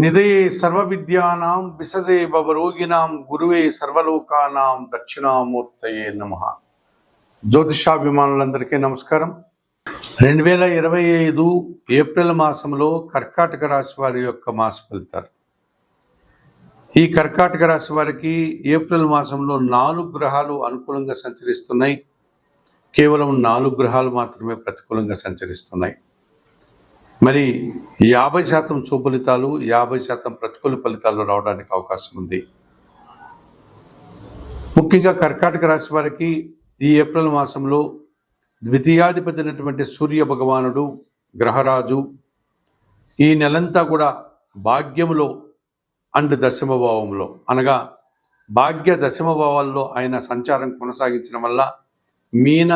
నిధయే సర్వవిద్యానాం విసజే భవరోగిణాం గురువే సర్వలోకానాం దక్షిణామూర్తయే నమ. జ్యోతిషాభిమానులందరికీ నమస్కారం. రెండు వేల ఇరవై ఐదు ఏప్రిల్ మాసంలో కర్కాటక రాశి వారి యొక్క మాస ఫలితాలు. ఈ కర్కాటక రాశి వారికి ఏప్రిల్ మాసంలో నాలుగు గ్రహాలు అనుకూలంగా సంచరిస్తున్నాయి. కేవలం నాలుగు గ్రహాలు మాత్రమే ప్రతికూలంగా సంచరిస్తున్నాయి. మరి యాభై శాతం చూఫలితాలు యాభై శాతం ప్రతికూల ఫలితాలు రావడానికి అవకాశం ఉంది. ముఖ్యంగా కర్కాటక రాశి వారికి ఈ ఏప్రిల్ మాసంలో ద్వితీయాధిపతి అయినటువంటి సూర్య భగవానుడు గ్రహరాజు ఈ నెలంతా కూడా భాగ్యములో అండ్ దశమభావంలో. అనగా భాగ్య దశమభావాల్లో ఆయన సంచారం కొనసాగించడం వల్ల మీన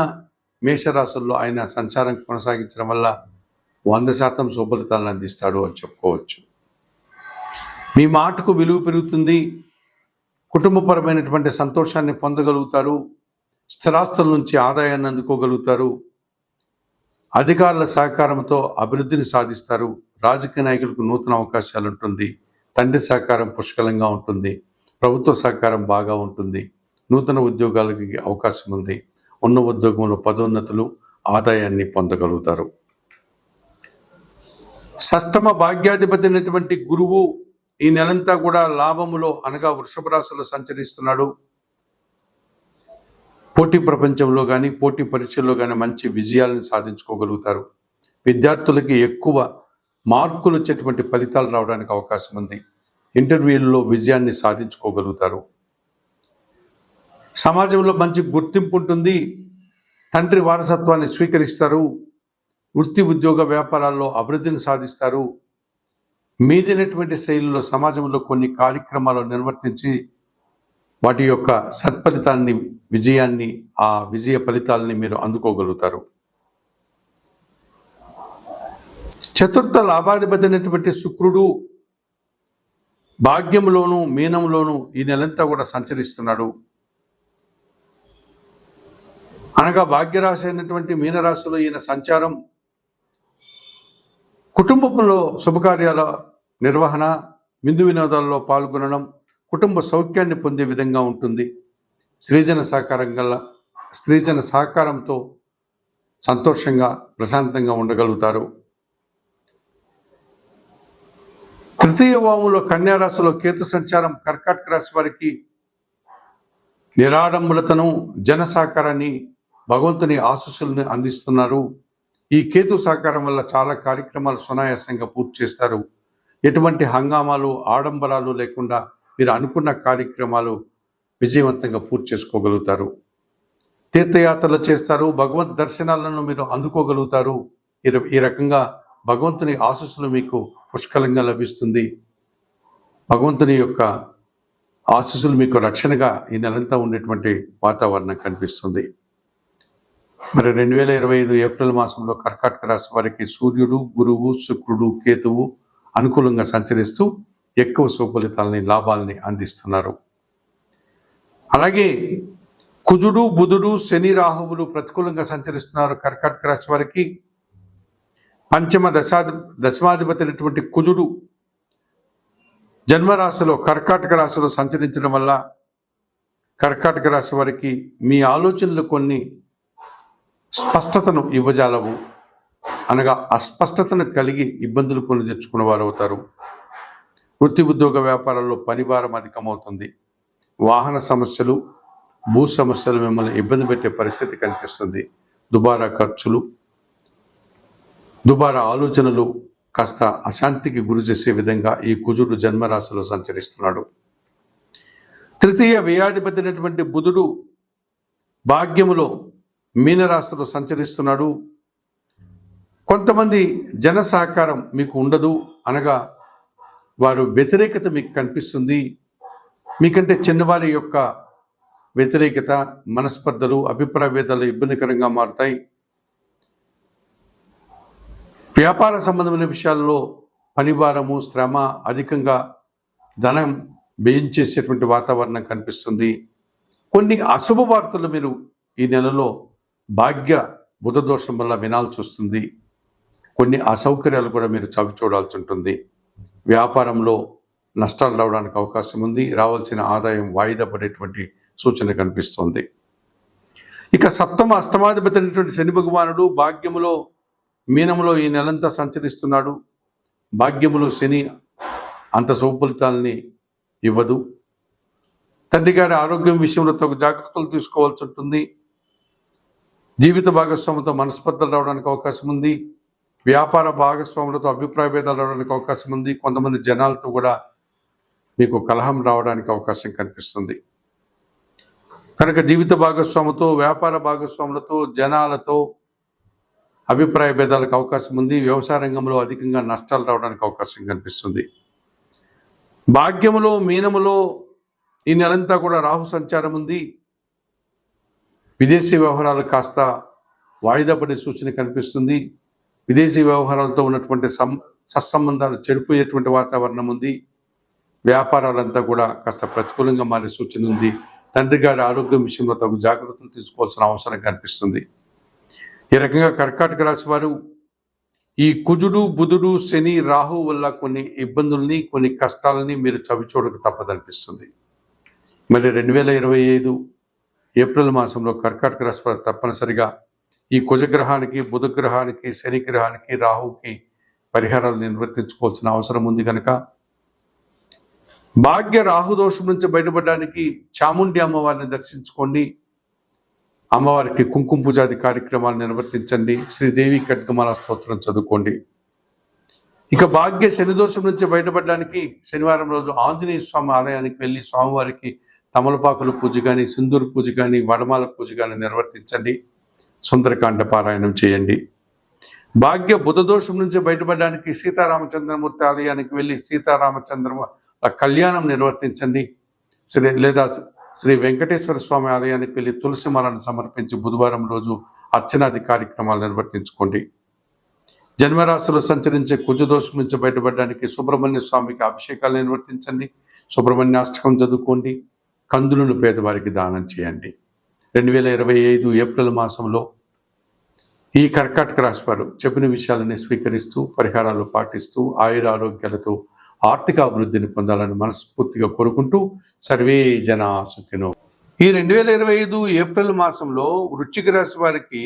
మేషరాశుల్లో ఆయన సంచారం కొనసాగించడం వల్ల వంద శాతం శుభలితాలను అందిస్తాడు అని చెప్పుకోవచ్చు. మీ మాటకు విలువ పెరుగుతుంది. కుటుంబపరమైనటువంటి సంతోషాన్ని పొందగలుగుతారు. స్థిరాస్తుల నుంచి ఆదాయాన్ని అందుకోగలుగుతారు. అధికారుల సహకారంతో అభివృద్ధిని సాధిస్తారు. రాజకీయ నాయకులకు నూతన అవకాశాలు ఉంటుంది. తండ్రి సహకారం పుష్కలంగా ఉంటుంది. ప్రభుత్వ సహకారం బాగా ఉంటుంది. నూతన ఉద్యోగాలకి అవకాశం ఉంది. ఉన్న ఉద్యోగంలో పదోన్నతులు ఆదాయాన్ని పొందగలుగుతారు. సష్టమ భాగ్యాధిపతి అయినటువంటి గురువు ఈ నెలంతా కూడా లాభములో అనగా వృషభ రాశిలో సంచరిస్తున్నాడు. పోటీ ప్రపంచంలో కానీ పోటీ పరీక్షల్లో కానీ మంచి విజయాలను సాధించుకోగలుగుతారు. విద్యార్థులకి ఎక్కువ మార్కులు వచ్చేటువంటి ఫలితాలు రావడానికి అవకాశం ఉంది. ఇంటర్వ్యూల్లో విజయాన్ని సాధించుకోగలుగుతారు. సమాజంలో మంచి గుర్తింపు ఉంటుంది. తండ్రి వారసత్వాన్ని స్వీకరిస్తారు. వృత్తి ఉద్యోగ వ్యాపారాల్లో అభివృద్ధిని సాధిస్తారు. మీదినటువంటి శైలిలో సమాజంలో కొన్ని కార్యక్రమాలు నిర్వర్తించి వాటి యొక్క సత్ఫలితాన్ని విజయాన్ని ఆ విజయ ఫలితాలని మీరు అందుకోగలుగుతారు. చతుర్థ లాభాధిపతినటువంటి శుక్రుడు భాగ్యంలోను మీనంలోను ఈ నెలంతా కూడా సంచరిస్తున్నాడు. అనగా భాగ్యరాశి అయినటువంటి మీనరాశిలో ఈయన సంచారం కుటుంబంలో శుభకార్యాల నిర్వహణ విందు వినోదాల్లో పాల్గొనడం కుటుంబ సౌఖ్యాన్ని పొందే విధంగా ఉంటుంది. స్త్రీజన సహకారం గల స్త్రీజన సహకారంతో సంతోషంగా ప్రశాంతంగా ఉండగలుగుతారు. తృతీయ వాములో కన్యారాశిలో కేతు సంచారం కర్కాటక రాశి వారికి నిరాడంబులతను జన సహకారాన్ని భగవంతుని ఆశస్సులను అందిస్తున్నారు. ఈ కేతు సహకారం వల్ల చాలా కార్యక్రమాలు సునాయాసంగా పూర్తి చేస్తారు. ఎటువంటి హంగామాలు ఆడంబరాలు లేకుండా మీరు అనుకున్న కార్యక్రమాలు విజయవంతంగా పూర్తి చేసుకోగలుగుతారు. తీర్థయాత్రలు చేస్తారు. భగవద్ దర్శనాలను మీరు అందుకోగలుగుతారు. ఈ ర- ఈ రకంగా భగవంతుని ఆశస్సులు మీకు పుష్కలంగా లభిస్తుంది. భగవంతుని యొక్క ఆశస్సులు మీకు రక్షణగా ఈ నెలంతా ఉండేటువంటి వాతావరణం కనిపిస్తుంది. మరి రెండు వేల ఇరవై ఐదు ఏప్రిల్ మాసంలో కర్కాటక రాశి వారికి సూర్యుడు గురువు శుక్రుడు కేతువు అనుకూలంగా సంచరిస్తూ ఎక్కువ సుఫలితాలని లాభాలని అందిస్తున్నారు. అలాగే కుజుడు బుధుడు శని రాహువులు ప్రతికూలంగా సంచరిస్తున్నారు కర్కాటక రాశి వారికి. పంచమ దశాధి దశమాధిపతి అయినటువంటి కుజుడు జన్మరాశిలో కర్కాటక రాశిలో సంచరించడం వల్ల కర్కాటక రాశి వారికి మీ ఆలోచనలు కొన్ని స్పష్టతను ఇవ్వజాలవు అనగా అస్పష్టతను కలిగి ఇబ్బందులు కొని తెచ్చుకున్న వారు అవుతారు వృత్తి ఉద్యోగ వ్యాపారాల్లో పనిభారం అధికమవుతుంది. వాహన సమస్యలు భూ సమస్యలు మిమ్మల్ని ఇబ్బంది పెట్టే పరిస్థితి కనిపిస్తుంది. దుబారా ఖర్చులు దుబారా ఆలోచనలు కాస్త అశాంతికి గురి చేసే విధంగా ఈ కుజుడు జన్మరాశిలో సంచరిస్తున్నాడు. తృతీయ వ్యయాధిపతినటువంటి బుధుడు భాగ్యములో మీనరాశిలో సంచరిస్తున్నాడు. కొంతమంది జన సహకారం మీకు ఉండదు అనగా వారు వ్యతిరేకత మీకు కనిపిస్తుంది. మీకంటే చిన్నవారి యొక్క వ్యతిరేకత మనస్పర్ధలు అభిప్రాయ భేదాలు ఇబ్బందికరంగా మారుతాయి. వ్యాపార సంబంధమైన విషయాల్లో పనిభారము శ్రమ అధికంగా ధనం వ్యయం చేసేటువంటి వాతావరణం కనిపిస్తుంది. కొన్ని అశుభ వార్తలు మీరు ఈ నెలలో భాగ్య బుధ దోషం వల్ల వినాల్సి వస్తుంది కొన్ని అసౌకర్యాలు కూడా మీరు చవి చూడాల్సి ఉంటుంది. వ్యాపారంలో నష్టాలు రావడానికి అవకాశం ఉంది. రావాల్సిన ఆదాయం వాయిదా పడేటువంటి సూచన కనిపిస్తుంది. ఇక సప్తమ అష్టమాధిపతి అయినటువంటి శని భగవానుడు భాగ్యములో మీనములో ఈ నెలంతా సంచరిస్తున్నాడు. భాగ్యములో శని అంత సౌఫలితాలని ఇవ్వదు. తండ్రి గారి ఆరోగ్యం విషయంలో తగు జాగ్రత్తలు తీసుకోవాల్సి ఉంటుంది. జీవిత భాగస్వామితో మనస్పర్ధలు రావడానికి అవకాశం ఉంది. వ్యాపార భాగస్వాములతో అభిప్రాయ భేదాలు రావడానికి అవకాశం ఉంది. కొంతమంది జనాలతో కూడా మీకు కలహం రావడానికి అవకాశం కనిపిస్తుంది. కనుక జీవిత భాగస్వాములతో వ్యాపార భాగస్వాములతో జనాలతో అభిప్రాయ భేదాలకు అవకాశం ఉంది. వ్యవసాయ రంగంలో అధికంగా నష్టాలు రావడానికి అవకాశం కనిపిస్తుంది. భాగ్యములో మీనములో ఈ నెలంతా కూడా రాహు సంచారం ఉంది. విదేశీ వ్యవహారాలు కాస్త వాయిదా పడే సూచన కనిపిస్తుంది. విదేశీ వ్యవహారాలతో ఉన్నటువంటి సం సత్సంబంధాలు చెడిపోయేటువంటి వాతావరణం ఉంది. వ్యాపారాలంతా కూడా కాస్త ప్రతికూలంగా మారే సూచన ఉంది. తండ్రి గారి ఆరోగ్యం విషయంలో తగు జాగ్రత్తలు తీసుకోవాల్సిన అవసరం కనిపిస్తుంది. ఈ రకంగా కర్కాటక రాశి వారు ఈ కుజుడు బుధుడు శని రాహు వల్ల కొన్ని ఇబ్బందుల్ని కొన్ని కష్టాలని మీరు చవిచూడక తప్పదనిపిస్తుంది. మరి రెండు వేల ఇరవై ఐదు ఏప్రిల్ మాసంలో కర్కాటక రాశి వారు తప్పనిసరిగా ఈ కుజగ్రహానికి బుధగ్రహానికి శనిగ్రహానికి రాహుకి పరిహారాలు నిర్వర్తించుకోవాల్సిన అవసరం ఉంది కనుక భాగ్య రాహుదోషం నుంచి బయటపడడానికి చాముండి అమ్మవారిని దర్శించుకోండి. అమ్మవారికి కుంకుమ పూజాది కార్యక్రమాలు నిర్వర్తించండి. శ్రీదేవి ఖడ్గమాల స్తోత్రం చదువుకోండి. ఇక భాగ్య శని దోషం నుంచి బయటపడడానికి శనివారం రోజు ఆంజనేయ స్వామి ఆలయానికి వెళ్ళి స్వామివారికి తమలపాకుల పూజ కానీ సింధూర్ పూజ కానీ వడమాల పూజ కానీ నిర్వర్తించండి. సుందరకాండ పారాయణం చేయండి. భాగ్య బుధదోషం నుంచి బయటపడడానికి సీతారామచంద్రమూర్తి ఆలయానికి వెళ్ళి సీతారామచంద్రమ కళ్యాణం నిర్వర్తించండి. శ్రీ లేదా శ్రీ వెంకటేశ్వర స్వామి ఆలయానికి వెళ్ళి తులసి మాలను సమర్పించి బుధవారం రోజు అర్చనాది కార్యక్రమాలు నిర్వర్తించుకోండి. జన్మరాశిలో సంచరించే కుజదోషం నుంచి బయటపడడానికి సుబ్రహ్మణ్య స్వామికి అభిషేకాలు నిర్వర్తించండి. సుబ్రహ్మణ్యాష్టకం చదువుకోండి. కందులను పేదవారికి దానం చేయండి. రెండు వేల ఇరవై ఐదు ఏప్రిల్ మాసంలో ఈ కర్కాటక రాశి వారు చెప్పిన విషయాలని స్వీకరిస్తూ పరిహారాలు పాటిస్తూ ఆయుర ఆరోగ్యాలతో ఆర్థిక అభివృద్ధిని పొందాలని మనస్ఫూర్తిగా కోరుకుంటూ సర్వే జన ఆసక్తిను ఈ రెండు వేల ఇరవై ఐదు ఏప్రిల్ మాసంలో వృశ్చిక రాశి వారికి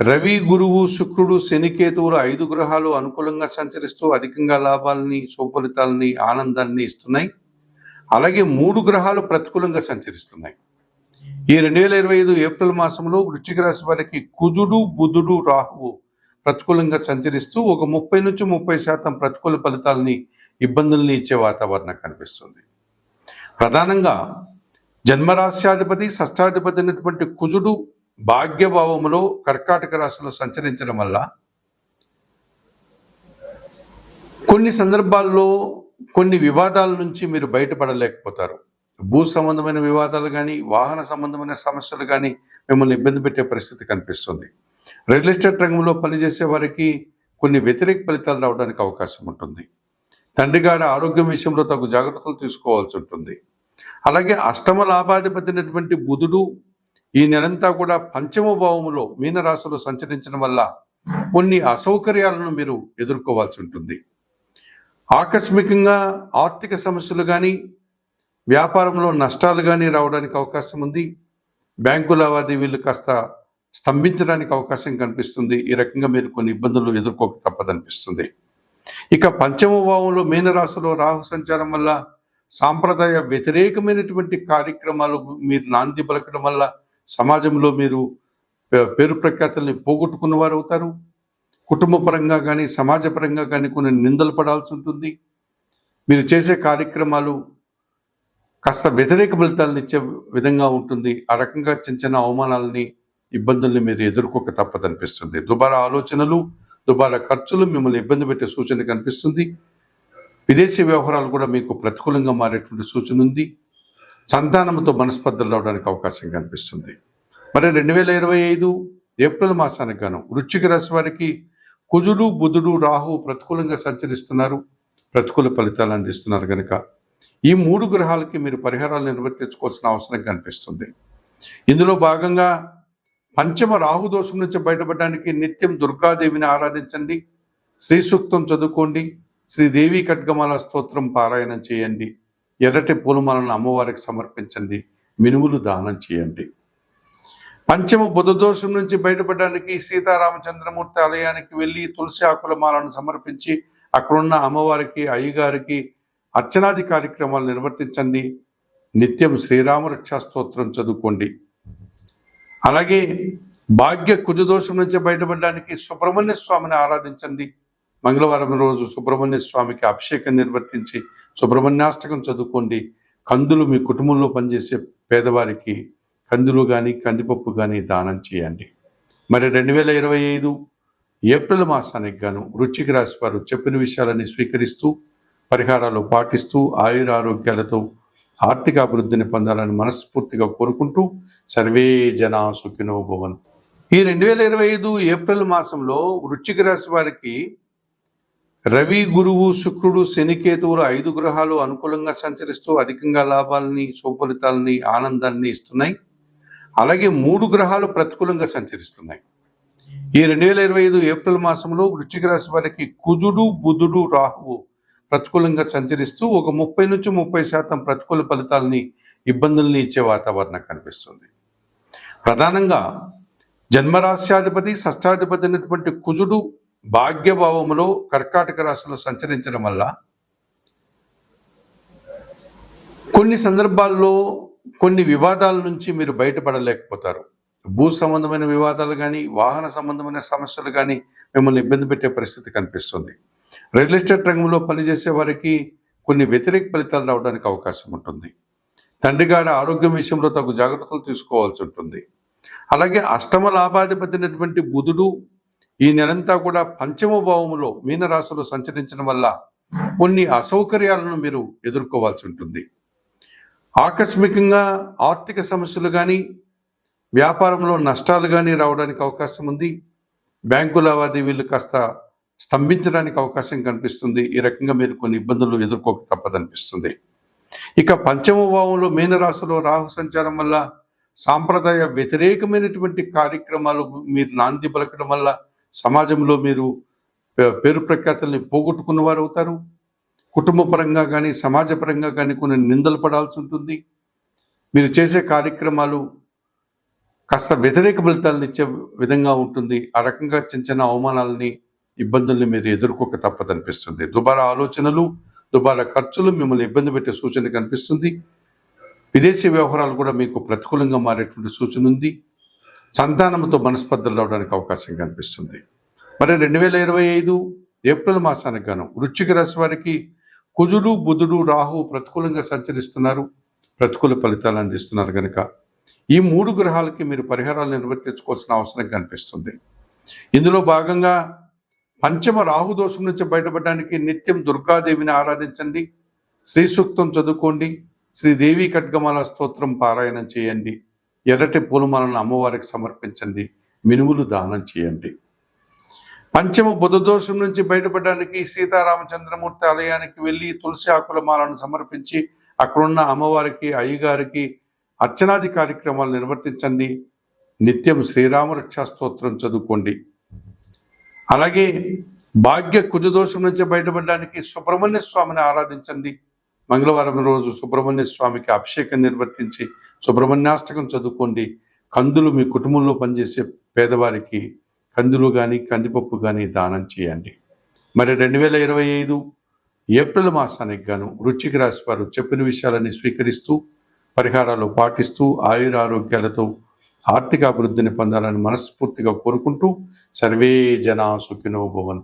రవి గురువు శుక్రుడు శనికేతువులు ఐదు గ్రహాలు అనుకూలంగా సంచరిస్తూ అధికంగా లాభాలని సుఫలితాలని ఆనందాన్ని ఇస్తున్నాయి. అలాగే మూడు గ్రహాలు ప్రతికూలంగా సంచరిస్తున్నాయి. ఈ రెండు వేల ఇరవై ఐదు ఏప్రిల్ మాసంలో వృశ్చిక రాశి వారికి కుజుడు బుధుడు రాహువు ప్రతికూలంగా సంచరిస్తూ ఒక ముప్పై నుంచి ముప్పై శాతం ప్రతికూల ఫలితాలని ఇబ్బందుల్ని ఇచ్చే వాతావరణం కనిపిస్తుంది. ప్రధానంగా జన్మరాశ్యాధిపతి షష్టాధిపతి అయినటువంటి కుజుడు భాగ్యభావములో కర్కాటక రాశిలో సంచరించడం వల్ల కొన్ని సందర్భాల్లో కొన్ని వివాదాల నుంచి మీరు బయటపడలేకపోతారు. భూ సంబంధమైన వివాదాలు కానీ వాహన సంబంధమైన సమస్యలు కానీ మిమ్మల్ని ఇబ్బంది పెట్టే పరిస్థితి కనిపిస్తుంది. రియల్ ఎస్టేట్ రంగంలో పనిచేసే వారికి కొన్ని వ్యతిరేక ఫలితాలు రావడానికి అవకాశం ఉంటుంది. తండ్రి గారి ఆరోగ్యం విషయంలో తగు జాగ్రత్తలు తీసుకోవాల్సి ఉంటుంది. అలాగే అష్టమ లాభాధిపతినటువంటి బుధుడు ఈ నెలంతా కూడా పంచమ భావములో మీనరాశిలో సంచరించడం వల్ల కొన్ని అసౌకర్యాలను మీరు ఎదుర్కోవాల్సి ఉంటుంది. ఆకస్మికంగా ఆర్థిక సమస్యలు కానీ వ్యాపారంలో నష్టాలు కానీ రావడానికి అవకాశం ఉంది. బ్యాంకు లావాదేవీలు కాస్త స్తంభించడానికి అవకాశం కనిపిస్తుంది. ఈ రకంగా మీరు కొన్ని ఇబ్బందులు ఎదుర్కోక తప్పదనిపిస్తుంది. ఇక పంచమ భావంలో మీనరాశిలో రాహు సంచారం వల్ల సాంప్రదాయ వ్యతిరేకమైనటువంటి కార్యక్రమాలు మీరు నాంది పలకడం వల్ల సమాజంలో మీరు పే- పేరు ప్రఖ్యాతల్ని పోగొట్టుకున్న వారు అవుతారు కుటుంబపరంగా కానీ సమాజపరంగా కానీ కొన్ని నిందలు పడాల్సి ఉంటుంది. మీరు చేసే కార్యక్రమాలు కాస్త వ్యతిరేక ఫలితాలను ఇచ్చే విధంగా ఉంటుంది. ఆ రకంగా చిన్న చిన్న అవమానాలని ఇబ్బందుల్ని మీరు ఎదుర్కోక తప్పదనిపిస్తుంది దుబారా ఆలోచనలు దుబారా ఖర్చులు మిమ్మల్ని ఇబ్బంది పెట్టే సూచన కనిపిస్తుంది విదేశీ వ్యవహారాలు కూడా మీకు ప్రతికూలంగా మారేటువంటి సూచన ఉంది. సంతానంతో మనస్పర్ధలు రావడానికి అవకాశం కనిపిస్తుంది మరి రెండు వేల ఇరవై ఐదు ఏప్రిల్ మాసానికి గాను వృశ్చిక రాశి వారికి కుజుడు బుధుడు రాహు ప్రతికూలంగా సంచరిస్తున్నారు. ప్రతికూల ఫలితాలు అందిస్తున్నారు కనుక ఈ మూడు గ్రహాలకి మీరు పరిహారాలు నిర్వర్తించుకోవాల్సిన అవసరం కనిపిస్తుంది. ఇందులో భాగంగా పంచమ రాహు దోషం నుంచి బయటపడడానికి నిత్యం దుర్గాదేవిని ఆరాధించండి. శ్రీ సూక్తం చదువుకోండి. శ్రీదేవి ఖడ్గమాల స్తోత్రం పారాయణం చేయండి. ఎర్రటి పూలమాలను అమ్మవారికి సమర్పించండి. మినుములు దానం చేయండి. పంచమ బుధ దోషం నుంచి బయటపడడానికి సీతారామచంద్రమూర్తి ఆలయానికి వెళ్ళి తులసి ఆకుల మాలను సమర్పించి అక్కడున్న అమ్మవారికి అయ్యగారికి అర్చనాది కార్యక్రమాలు నిర్వర్తించండి. నిత్యం శ్రీరామరక్షా స్తోత్రం చదువుకోండి. అలాగే భాగ్య కుజదోషం నుంచి బయటపడడానికి సుబ్రహ్మణ్య స్వామిని ఆరాధించండి. మంగళవారం రోజు సుబ్రహ్మణ్య స్వామికి అభిషేకం నిర్వర్తించి సుబ్రహ్మణ్యాష్టకం చదువుకోండి. కందులు మీ కుటుంబంలో పనిచేసే పేదవారికి కందులు కానీ కందిపప్పు కానీ దానం చేయండి. మరి రెండు వేల ఇరవై ఐదు ఏప్రిల్ మాసానికి గాను వృశ్చిక రాశి వారు చెప్పిన విషయాలని స్వీకరిస్తూ పరిహారాలు పాటిస్తూ ఆయుర ఆరోగ్యాలతో ఆర్థిక అభివృద్ధిని పొందాలని మనస్ఫూర్తిగా కోరుకుంటూ సర్వే జనా సుఖినో భవన్. ఈ రెండు వేల ఇరవై ఐదు ఏప్రిల్ మాసంలో వృచ్చిక రాశి వారికి రవి గురువు శుక్రుడు శనికేతువులు ఐదు గ్రహాలు అనుకూలంగా సంచరిస్తూ అధికంగా లాభాలని సుఫలితాలని ఆనందాన్ని ఇస్తున్నాయి. అలాగే మూడు గ్రహాలు ప్రతికూలంగా సంచరిస్తున్నాయి. ఈ రెండు వేల ఇరవై ఐదు ఏప్రిల్ మాసంలో వృశ్చిక రాశి వారికి కుజుడు బుధుడు రాహువు ప్రతికూలంగా సంచరిస్తూ ఒక ముప్పై నుంచి ముప్పై శాతం ప్రతికూల ఫలితాలని ఇబ్బందుల్ని ఇచ్చే వాతావరణం కనిపిస్తుంది. ప్రధానంగా జన్మరాశ్యాధిపతి షష్టాధిపతి అయినటువంటి కుజుడు భాగ్యభావములో కర్కాటక రాశిలో సంచరించడం వల్ల కొన్ని సందర్భాల్లో కొన్ని వివాదాల నుంచి మీరు బయటపడలేకపోతారు. భూ సంబంధమైన వివాదాలు కానీ వాహన సంబంధమైన సమస్యలు కానీ మిమ్మల్ని ఇబ్బంది పెట్టే పరిస్థితి కనిపిస్తుంది. రియల్ ఎస్టేట్ రంగంలో పనిచేసే వారికి కొన్ని వ్యతిరేక ఫలితాలు రావడానికి అవకాశం ఉంటుంది. తండ్రి గారి ఆరోగ్యం విషయంలో తగు జాగ్రత్తలు తీసుకోవాల్సి ఉంటుంది. అలాగే అష్టమ లాభాధిపతినటువంటి బుధుడు ఈ నెలంతా కూడా పంచమ భావములో మీనరాశిలో సంచరించడం వల్ల కొన్ని అసౌకర్యాలను మీరు ఎదుర్కోవాల్సి ఉంటుంది. ఆకస్మికంగా ఆర్థిక సమస్యలు కానీ వ్యాపారంలో నష్టాలు కానీ రావడానికి అవకాశం ఉంది. బ్యాంకు లావాదేవీలు కాస్త స్తంభించడానికి అవకాశం కనిపిస్తుంది. ఈ రకంగా మీరు కొన్ని ఇబ్బందులు ఎదుర్కోక తప్పదనిపిస్తుంది. ఇక పంచమ భావంలో మీనరాశిలో రాహు సంచారం వల్ల సాంప్రదాయ వ్యతిరేకమైనటువంటి కార్యక్రమాలు మీరు నాంది పలకడం వల్ల సమాజంలో మీరు పేరు ప్రఖ్యాతల్ని పోగొట్టుకున్న వారు అవుతారు కుటుంబ పరంగా కానీ సమాజపరంగా కానీ కొన్ని నిందలు పడాల్సి ఉంటుంది. మీరు చేసే కార్యక్రమాలు కాస్త వ్యతిరేక ఫలితాలను ఇచ్చే విధంగా ఉంటుంది. ఆ రకంగా చిన్న చిన్న అవమానాలని ఇబ్బందుల్ని మీరు ఎదుర్కోక తప్పదనిపిస్తుంది దుబారా ఆలోచనలు దుబారా ఖర్చులు మిమ్మల్ని ఇబ్బంది పెట్టే సూచన కనిపిస్తుంది విదేశీ వ్యవహారాలు కూడా మీకు ప్రతికూలంగా మారేటువంటి సూచన ఉంది. సంతానంతో మనస్పర్ధలు రావడానికి అవకాశం కనిపిస్తుంది మరి రెండు వేల ఇరవై ఐదు ఏప్రిల్ మాసానికి గాను వృశ్చిక రాశి వారికి కుజుడు బుధుడు రాహు ప్రతికూలంగా సంచరిస్తున్నారు. ప్రతికూల ఫలితాలు అందిస్తున్నారు కనుక ఈ మూడు గ్రహాలకి మీరు పరిహారాలు నిర్వర్తించుకోవాల్సిన అవసరం కనిపిస్తుంది. ఇందులో భాగంగా పంచమ రాహు దోషం నుంచి బయటపడడానికి నిత్యం దుర్గాదేవిని ఆరాధించండి. శ్రీ సూక్తం చదువుకోండి. శ్రీదేవి ఖడ్గమాల స్తోత్రం పారాయణం చేయండి. ఎర్రటి పూలమాలను అమ్మవారికి సమర్పించండి. మినుములు దానం చేయండి. పంచమ బుధ దోషం నుంచి బయటపడడానికి సీతారామచంద్రమూర్తి ఆలయానికి వెళ్ళి తులసి ఆకుల మాలను సమర్పించి అక్కడున్న అమ్మవారికి అయ్యగారికి అర్చనాది కార్యక్రమాలు నిర్వర్తించండి. నిత్యం శ్రీరామరక్షా స్తోత్రం చదువుకోండి. అలాగే భాగ్య కుజదోషం నుంచి బయటపడడానికి సుబ్రహ్మణ్య స్వామిని ఆరాధించండి. మంగళవారం రోజు సుబ్రహ్మణ్య స్వామికి అభిషేకం నిర్వర్తించి సుబ్రహ్మణ్యాష్టకం చదువుకోండి. కందులు మీ కుటుంబంలో పనిచేసే పేదవారికి కందులు కానీ కందిపప్పు కానీ దానం చేయండి. మరి రెండు వేల ఇరవై ఐదు ఏప్రిల్ మాసానికి గాను రుచికి రాశి వారు చెప్పిన విషయాలని స్వీకరిస్తూ పరిహారాలు పాటిస్తూ ఆయుర ఆరోగ్యాలతో ఆర్థిక అభివృద్ధిని పొందాలని మనస్ఫూర్తిగా కోరుకుంటూ సర్వే జనా సుఖినో భవంతు.